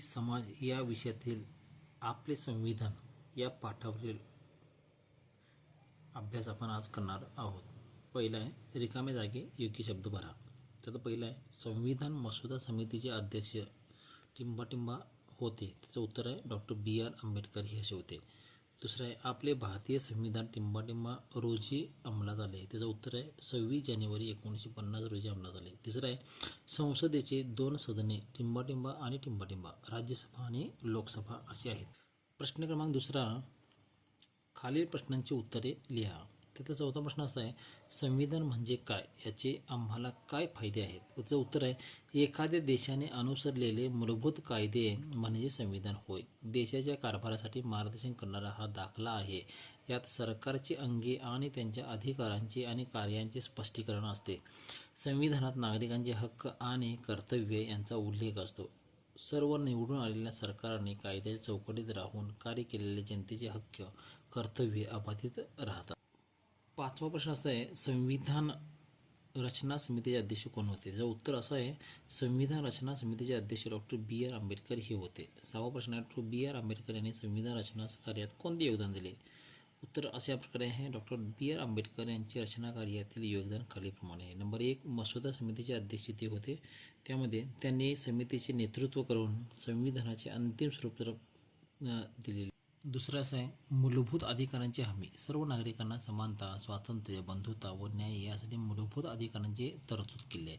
समाज या विषयातील आपले संविधान या पाठावरील अभ्यास आपण आज करणार आहोत. पहिला आहे रिकामे जागे योग्य शब्द भरा. त्यात पहिलं आहे संविधान मसुदा समितीचे अध्यक्ष टिंबाटिंबा होते. त्याचं उत्तर आहे डॉक्टर बी आर आंबेडकर हे असे होते. दुसरं आहे आपले भारतीय संविधान टिंबाटिंबा रोजी अंमलात आले. त्याचं उत्तर आहे सव्वीस जानेवारी एकोणीसशे पन्नास रोजी अंमलात आले. तिसरं आहे संसदेचे दोन सदने टिंबाटिंबा आणि टिंबाटिंबा राज्यसभा आणि लोकसभा असे आहेत. प्रश्न क्रमांक दुसरा खालील प्रश्नांची उत्तरे लिहा. त्याचा चौथा प्रश्न असा आहे संविधान म्हणजे काय? याचे आम्हाला काय फायदे आहेत? त्याचं उत्तर आहे एखाद्या देशाने अनुसरलेले मूलभूत कायदे म्हणजे संविधान. होय. देशाच्या कारभारासाठी मार्गदर्शन करणारा हा दाखला आहे. यात सरकारची अंगे आणि त्यांच्या अधिकारांचे आणि कार्यांचे स्पष्टीकरण असते. संविधानात नागरिकांचे हक्क आणि कर्तव्य यांचा उल्लेख असतो. सर्व निवडून आलेल्या सरकारने कायद्याच्या चौकटीत राहून कार्य केलेले जनतेचे हक्क कर्तव्य अबाधित राहतात. पाचवा प्रश्न असा आहे संविधान रचना समितीचे अध्यक्ष कोण होते? जर उत्तर असं आहे संविधान रचना समितीचे अध्यक्ष डॉक्टर बी आर आंबेडकर हे होते. सहावा प्रश्न आहे डॉक्टर बी आर आंबेडकर यांनी संविधान रचना कार्यात कोणते योगदान दिले? उत्तर अशा प्रकारे आहे डॉक्टर बी आर आंबेडकर यांचे रचना कार्यातील योगदान खालीलप्रमाणे आहे. नंबर एक मसुदा समितीचे अध्यक्ष ते होते. त्यामध्ये त्यांनी समितीचे नेतृत्व करून संविधानाचे अंतिम स्वरूप दिलेले दुसरं असं आहे मूलभूत अधिकारांची हमी. सर्व नागरिकांना समानता स्वातंत्र्य बंधुता व न्याय यासाठी मूलभूत अधिकारांची तरतूद केली आहे.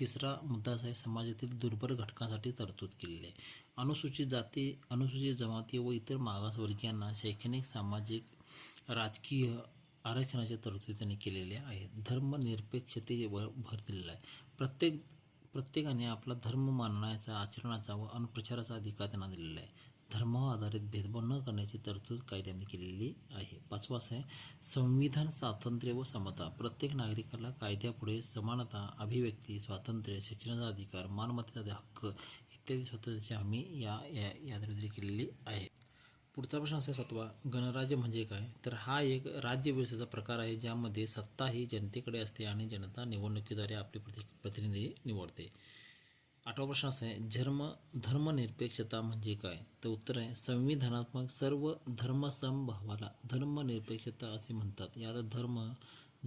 तिसरा मुद्दा असा आहे समाजातील दुर्बल घटकांसाठी तरतूद केलेली आहे. अनुसूचित जाती अनुसूचित जमाती व इतर मागासवर्गीयांना शैक्षणिक सामाजिक राजकीय आरक्षणाच्या तरतुदी त्यांनी केलेल्या आहेत धर्मनिरपेक्षतेवर भर दिलेला आहे. प्रत्येक प्रत्येकाने आपला धर्म मानण्याचा आचरणाचा व अनप्रचाराचा अधिकार त्यांना दिलेला आहे. धर्मावर आधारित भेदभाव न करण्याची तरतूद कायद्याने केलेली आहे. पाचवा आहे. संविधान स्वातंत्र्य व समता. प्रत्येक नागरिकाला कायद्यापुढे समानता अभिव्यक्ती स्वातंत्र्य शिक्षणाचा अधिकार मालमत्तेचा हक्क इत्यादी स्वतंत्राची हमी या या याद्वारे केलेली आहे. पुढचा प्रश्न असा सातवा. गणराज्य म्हणजे काय? तर हा एक राज्य व्यवस्थेचा प्रकार आहे ज्यामध्ये सत्ता ही जनतेकडे असते आणि जनता निवडणुकीद्वारे आपले प्रति प्रतिनिधी निवडते. आठवा प्रश्न असा आहे धर्म धर्मनिरपेक्षता म्हणजे काय? तर उत्तर आहे संविधानात्मक सर्व धर्मसमभावाला धर्मनिरपेक्षता असे म्हणतात. यात धर्म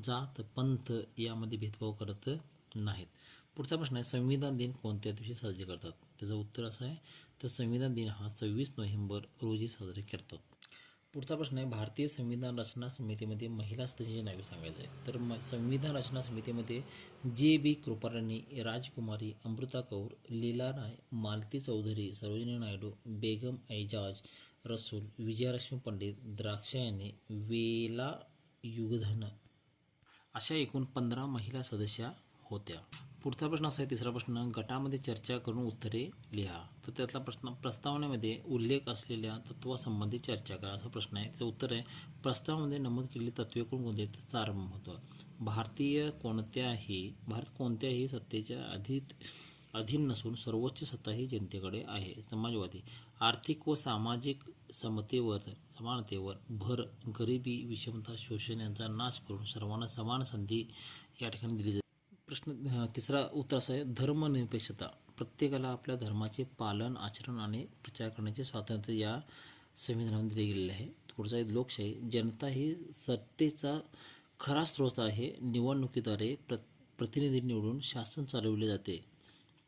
जात पंथ यामध्ये भेदभाव करत नाहीत. पुढचा प्रश्न आहे संविधान दिन कोणत्या दिवशी साजरे करतात? त्याचं उत्तर असं आहे तर संविधान दिन हा सव्वीस नोव्हेंबर रोजी साजरे करतात. पुढचा प्रश्न आहे भारतीय संविधान रचना समितीमध्ये महिला सदस्यांची नावे सांगायचं. आहे तर म संविधान रचना समितीमध्ये जे बी कृपाराणी राजकुमारी अमृता कौर लीला राय मालती चौधरी सरोजिनी नायडू बेगम ऐजाज रसूल विजयालक्ष्मी पंडित द्राक्षायणी वेला युगधन अशा एकूण पंधरा महिला सदस्या होत्या. पुढचा प्रश्न असा आहे तिसरा प्रश्न गटामध्ये चर्चा करून उत्तरे लिहा. तर त्यातला प्रश्न प्रस्तावनेमध्ये उल्लेख असलेल्या तत्वासंबंधी चर्चा करा. असा प्रश्न आहे. त्याचं उत्तर आहे प्रस्तावामध्ये नमूद केलेली तत्वे कोण कोणते चार महत्त्व भारतीय कोणत्याही भारत कोणत्याही सत्तेच्या अधीत अधीन नसून सर्वोच्च सत्ता ही जनतेकडे आहे. समाजवादी आर्थिक व सामाजिक समतेवर समानतेवर भर गरिबी विषमता शोषण यांचा नाश करून सर्वांना समान संधी या ठिकाणी दिली जाते. प्रश्न तिसरा उत्तर असं आहे धर्मनिरपेक्षता. प्रत्येकाला आपल्या धर्माचे पालन आचरण आणि प्रचार करण्याचे स्वातंत्र्य या संविधानामध्ये दिले गेलेले आहे. पुढचा आहे लोकशाही जनता ही सत्तेचा खरा स्रोत आहे. निवडणुकीद्वारे प्र प्रतिनिधी निवडून शासन चालवले जाते.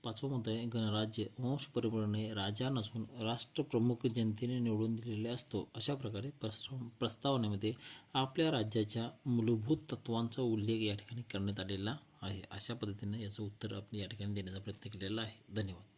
पाचवा मुद्दा आहे गणराज्य. वंश परंपरेने राजा नसून राष्ट्रप्रमुख जनतेने निवडून दिलेले असतो. अशा प्रकारे प्रस्ताव प्रस्तावनेमध्ये आपल्या राज्याच्या मूलभूत तत्वांचा उल्लेख या ठिकाणी करण्यात आलेला आहे. अशा पद्धतीनं याचं उत्तर आपण या ठिकाणी देण्याचा प्रयत्न केलेला आहे. धन्यवाद.